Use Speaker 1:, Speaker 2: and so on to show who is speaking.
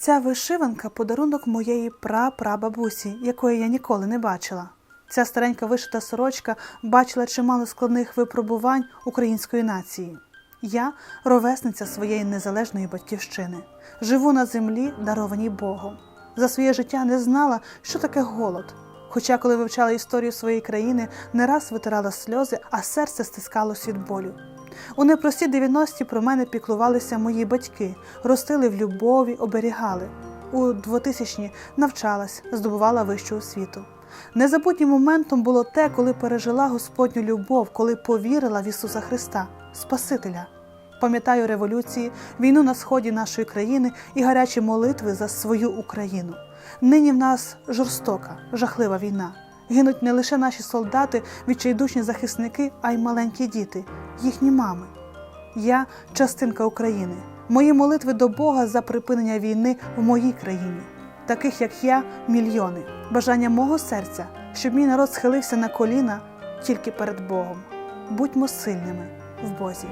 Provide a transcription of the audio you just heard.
Speaker 1: Ця вишиванка подарунок моєї прапрабабусі, якої я ніколи не бачила. Ця старенька вишита сорочка бачила чимало складних випробувань української нації. Я ровесниця своєї незалежної батьківщини, живу на землі, дарованій Богом. За своє життя не знала, що таке голод. Хоча, коли вивчала історію своєї країни, не раз витирала сльози, а серце стискалось від болю. У непрості 90-ті про мене піклувалися мої батьки, ростили в любові, оберігали. У 2000-ні навчалась, здобувала вищу освіту. Незабутнім моментом було те, коли пережила Господню любов, коли повірила в Ісуса Христа, Спасителя. Пам'ятаю революції, війну на сході нашої країни і гарячі молитви за свою Україну. Нині в нас жорстока, жахлива війна. Гинуть не лише наші солдати, відчайдушні захисники, а й маленькі діти, їхні мами. Я частинка України. Мої молитви до Бога за припинення війни в моїй країні. Таких як я, мільйони. Бажання мого серця, щоб мій народ схилився на коліна тільки перед Богом. Будьмо сильними в Бозі.